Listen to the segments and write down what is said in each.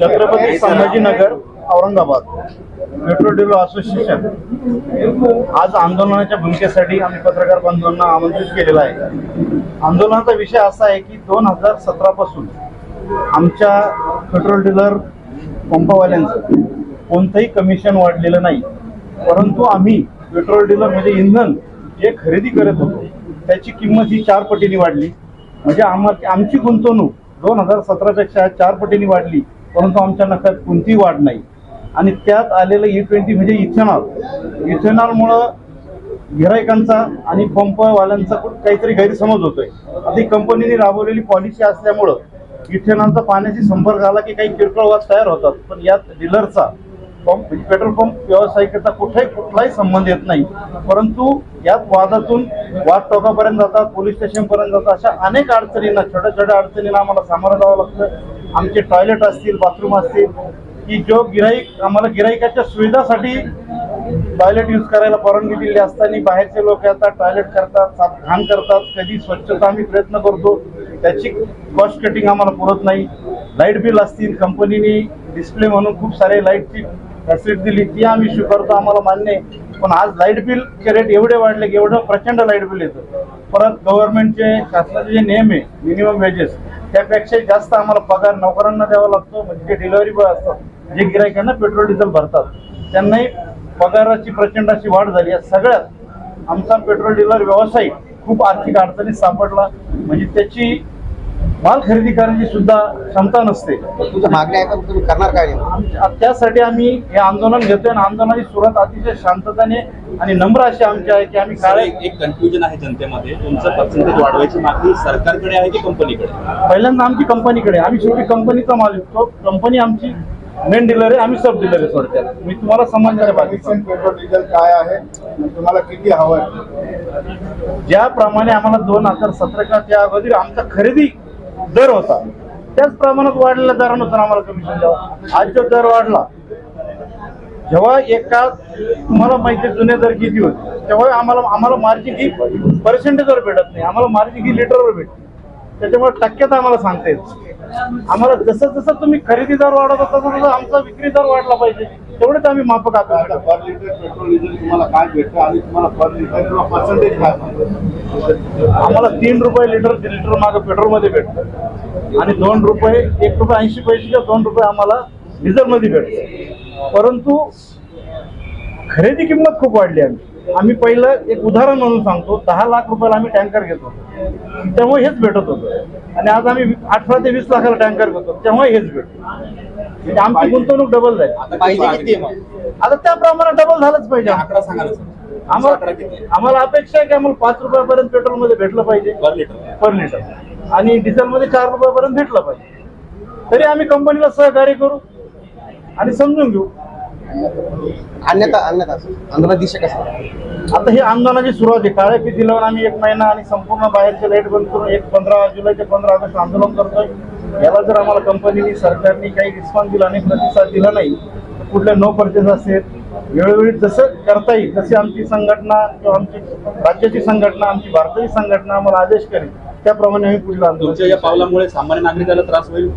Chhatrapati Sambhajinagar Aurangabad. Petrol dealer association आज आंदोलनाच्या भूमिकेसाठी आम्ही पत्रकार बंधूंना आमंत्रित केलेला आहे. आंदोलनाचा विषय असा आहे की दोन हजार सतरा पासून आमच्या पेट्रोल डीलर पंपवाल्यांचं कोणतंही कमिशन वाढलेलं नाही. परंतु आम्ही पेट्रोल डीलर म्हणजे इंधन जे खरेदी करत होतो त्याची किंमत ही चार पटीने वाढली. म्हणजे आम्हा आमची गुंतवणूक दोन हजार सतरापेक्षा चार पटीने वाढली परंतु आमच्या नफ्यात कोणतीही वाढ नाही. आणि त्यात आलेलं e ई ट्वेंटी म्हणजे इथेनॉल इथेनॉलमुळं गिरायकांचा आणि पंपवाल्यांचा काहीतरी गैरसमज होतोय. आता ही कंपनीने राबवलेली पॉलिसी असल्यामुळं इथेनॉलचा पाण्याशी संपर्क आला की काही किरकोळ वाद तयार होतात. पण यात डीलरचा पंप पेट्रोल पंप व्यावसायिकाचा कुठेही कुठलाही संबंध येत नाही. परंतु यात वादातून वाद टोकापर्यंत जातात पोलीस स्टेशनपर्यंत जातात अशा अनेक अडचणींना छोट्या छोट्या अडचणींना आम्हाला सामोरं जावं लागतं. आमचे टॉयलेट असतील बाथरूम असतील की जो गिराईक आम्हाला गिराईकाच्या सुविधासाठी टॉयलेट यूज करायला परवानगी दिली असताना बाहेरचे लोक येतात टॉयलेट करतात साफ घाण करतात कधी स्वच्छता आम्ही प्रयत्न करतो त्याची कॉस्ट कटिंग आम्हाला पुरत नाही. लाइट बिल असतील कंपनीने डिस्प्ले म्हणून खूप सारे लाईटची फॅसिलिटी दिली ती आम्ही स्वीकारतो आम्हाला मान्य आहे. पण आज लाइट बिलचे रेट एवढे वाढले की एवढं प्रचंड लाइट बिल येतं. परत गव्हर्नमेंटचे शासनाचे जे नियम आहे मिनिमम वेजेस त्यापेक्षा जास्त आम्हाला पगार नोकरांना द्यावा लागतो म्हणजे जे डिलिव्हरी बॉय असतात जे गिरायकांना पेट्रोल डिझेल भरतात त्यांनाही पगाराची प्रचंड अशी वाढ झाली. या सगळ्यात आमचा पेट्रोल डिलर व्यावसायिक खूप आर्थिक अडचणीत सापडला. म्हणजे त्याची माल खरेदी करण्याची सुद्धा क्षमता नसते. तुमच्या मागण्या आहे पण तुम्ही करणार काय? त्यासाठी आम्ही हे आंदोलन घेतोय आणि आंदोलनाची सुरुवात अतिशय शांतताने आणि नम्र अशी आमची आहे की आम्ही काय एक कन्फ्युजन आहे जनतेमध्ये. तुमचं पर्सेंटेज वाढवायची मागणी सरकारकडे आहे की कंपनीकडे पहिल्यांदा आमची कंपनीकडे आम्ही शेवटी कंपनीचा माल विकतो. कंपनी आमची मेन डीलर आहे. आम्ही सब डीलर आहे थोडक्यात मी तुम्हाला समजणार पेट्रोल डिझेल काय आहे? तुम्हाला किती हवं आहे? ज्याप्रमाणे आम्हाला दोन हजार सतराच्या अगोदर आमचा खरेदी दर होता. त्याच प्रमाणात वाढलेल्या दरानुसार आम्हाला कमिशन द्यावं. आज जो दर वाढला जेव्हा एका तुम्हाला माहिती जुने दर किती होते तेव्हा आम्हाला आम्हाला मार्जिन ही पर्सेंटेजवर भेटत नाही. आम्हाला मार्जिन ही लिटरवर भेटते. त्याच्यामुळे टक्क्यात आम्हाला सांगता येत आम्हाला जसं जसं तुम्ही खरेदीदार वाढवता तसं तसं आमचा विक्री दर वाढला पाहिजे. तेवढेच आम्ही माफक आता आता पर लिटर पेट्रोल डिझेल तुम्हाला काय भेटतं आणि तुम्हाला पर लिटर किंवा पर्सेंटेज काय? आम्हाला तीन रुपये लिटर लिटर मागं पेट्रोलमध्ये भेटतं. आणि दोन रुपये एक रुपये ऐंशी पैसे किंवा दोन रुपये आम्हाला डिझेलमध्ये भेटतं. परंतु खरेदी किंमत खूप वाढली आम्ही. आम्ही पहिलं एक उदाहरण म्हणून सांगतो दहा लाख रुपयाला आम्ही टँकर घेतो तेव्हा हेच भेटत होतं. आणि आज आम्ही अठरा ते वीस लाखाला टँकर घेतो. तेव्हा हेच भेटतो. म्हणजे आमची गुंतवणूक डबल जाईल आता पाहिजे किती किती आहे? आता त्या प्रमाणात डबल झालंच पाहिजे. आकडा सांगा. ना सर अकरा आम्हाला किती? आहे? आम्हाला अपेक्षा आहे की आम्हाला पाच रुपयापर्यंत पेट्रोलमध्ये भेटलं पाहिजे. Per litre. Per litre. आणि डिझेलमध्ये चार रुपयापर्यंत भेटलं पाहिजे. तरी आम्ही कंपनीला सहकार्य करू आणि समजून घेऊ. अन्यथा अन्यथा आंदोलन दिशा कसं? आता ही आंदोलनाची सुरुवात आहे. काळ्या फिती लावून आम्ही एक महिना आणि संपूर्ण बाहेरचे लाइट बंद करून एक पंधरा जुलै ते पंधरा ऑगस्ट आंदोलन करतोय. याला जर आम्हाला कंपनीने सरकारने काही रिस्पॉन्स दिला नाही प्रतिसाद दिला नाही तर कुठले नो परचेस असेल वेळोवेळी जसं करता येईल तशी आमची संघटना किंवा आमची राज्याची संघटना आमची भारताची संघटना आम्हाला आदेश करेल त्याप्रमाणे आम्ही पुढील आंदोलन या पावलामुळे सामान्य नागरिकाला त्रास होईल?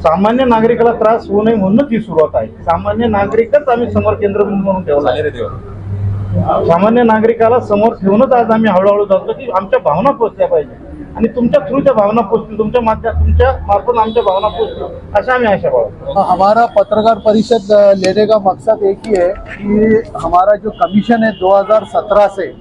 सामान्य नागरिकाला त्रास होऊ नये म्हणूनच ही सुरुवात आहे. सामान्य नागरिकच आम्ही समोर केंद्रबिंदू म्हणून ठेवला सामान्य नागरिकाला समोर ठेवूनच आज आम्ही हळूहळू जातो की आमच्या भावना पोचल्या पाहिजे. आणि तुमच्या थ्रू त्या भावना पोचतील तुमच्या माध्यम तुमच्या मार्फत आमच्या भावना पोचतील अशा आम्ही आशा बाळगतो. हमारा पत्रकार परिषद लेने का मकसद एक ही है कि हमारा जो कमीशन है 2017 से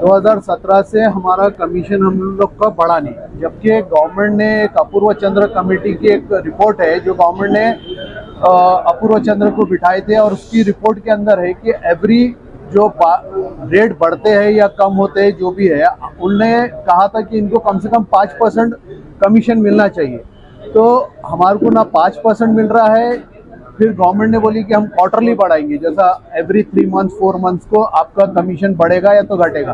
2017 से हमारा कमीशन हम लोग का बढ़ा नहीं। जबकि गवर्नमेंट ने एक अपूर्व चंद्र कमेटी की एक रिपोर्ट है जो गवर्नमेंट ने अपूर्व चंद्र को बिठाए थे और उसकी रिपोर्ट के अंदर है कि एवरी जो रेट बढ़ते हैं या कम होते हैं, जो भी है, उनने कहा था कि इनको कम से कम पाँच परसेंट कमीशन मिलना चाहिए। तो हमारे को ना पाँच परसेंट मिल रहा है, फिर गवर्नमेंट ने बोली कि हम क्वार्टरली बढ़ाएँगे, जैसा every three month four months को आपका कमीशन बढ़ेगा या तो घटेगा।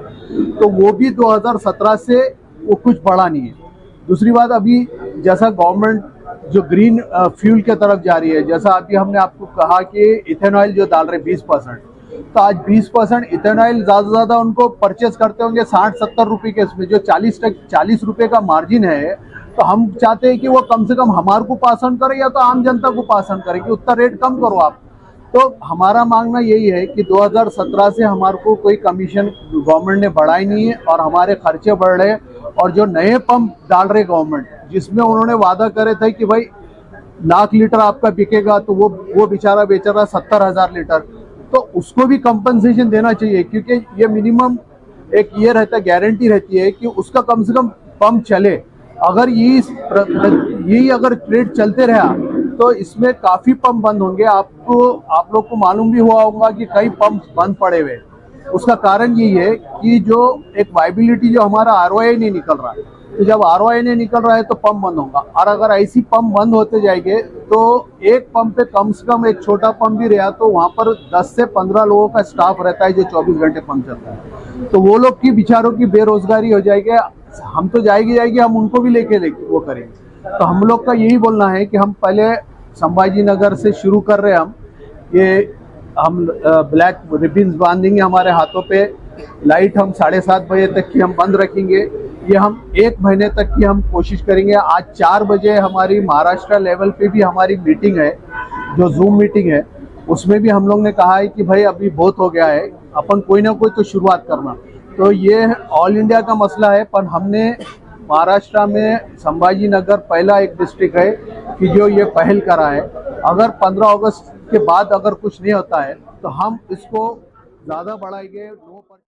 तो वो भी 2017 से वो कुछ बढ़ा नहीं है। दूसरी बात, अभी जैसा गवर्नमेंट जो ग्रीन फ्यूल के तरफ़ जा रही है, जैसा अभी हमने आपको कहा कि इथेनॉइल जो डाल रहे बीस परसेंट तो आज 20 परसेंट इथेनॉइल ज़्यादा ज़्यादा उनको परचेस करते होंगे साठ सत्तर रुपये के इसमें, जो चालीस तक चालीस रुपये का मार्जिन है तो हम चाहते हैं कि वो कम से कम हमारे को पास करे या तो आम जनता को पास करे, कि उतना रेट कम करो आप। तो हमारा मांगना यही है कि 2017 से हमारे को कोई कमीशन गवर्नमेंट ने बढ़ाई नहीं है और हमारे खर्चे बढ़ रहे और जो नए पंप डाल रहे गवर्नमेंट जिसमें उन्होंने वादा करे थे कि भाई लाख लीटर आपका बिकेगा तो वो वो बेचारा बेचारा सत्तर हज़ार लीटर तो उसको भी कंपनसेशन देना चाहिए, क्योंकि ये मिनिमम एक ये रहता है गारंटी रहती है कि उसका कम से कम पंप चले। अगर ये यही अगर ट्रेड चलते रहा तो इसमें काफ़ी पंप बंद होंगे। आपको, आप लोग को मालूम भी हुआ होगा कि कई पंप बंद पड़े हुए। उसका कारण यही है कि जो एक वाइबिलिटी जो हमारा आरओआई नहीं निकल रहा है तो जब आर निकल रहा है तो पंप बंद होगा। और अगर ऐसी पंप बंद होते जाएँगे तो एक पंप पे कम से कम एक छोटा पंप भी रहा तो वहाँ पर 10 से 15 लोगों का स्टाफ रहता है जो 24 घंटे पंप चलता है। तो वो लोग की बिचारों की बेरोजगारी हो जाएगी। हम तो जाएगी जाएगी, हम उनको भी लेके लेके वो करेंगे। तो हम लोग का यही बोलना है कि हम पहले संभाजी नगर से शुरू कर रहे हैं हम। ये हम ब्लैक रिबिन्स बांधेंगे हमारे हाथों पे। लाइट हम साढ़े सात बजे तक की हम बंद रखेंगे। ये हम एक महीने तक की हम कोशिश करेंगे। आज चार बजे हमारी महाराष्ट्र लेवल पे भी हमारी मीटिंग है, जो जूम मीटिंग है, उसमें भी हम लोग ने कहा है कि भाई अभी बहुत हो गया है, अपन कोई ना कोई तो शुरुआत करना। तो ये ऑल इंडिया का मसला है, पर हमने महाराष्ट्र में संभाजी नगर पहला एक डिस्ट्रिक्ट है कि जो ये पहल करा है। अगर 15 अगस्त के बाद अगर कुछ नहीं होता है तो हम इसको ज़्यादा बढ़ाएँगे, नो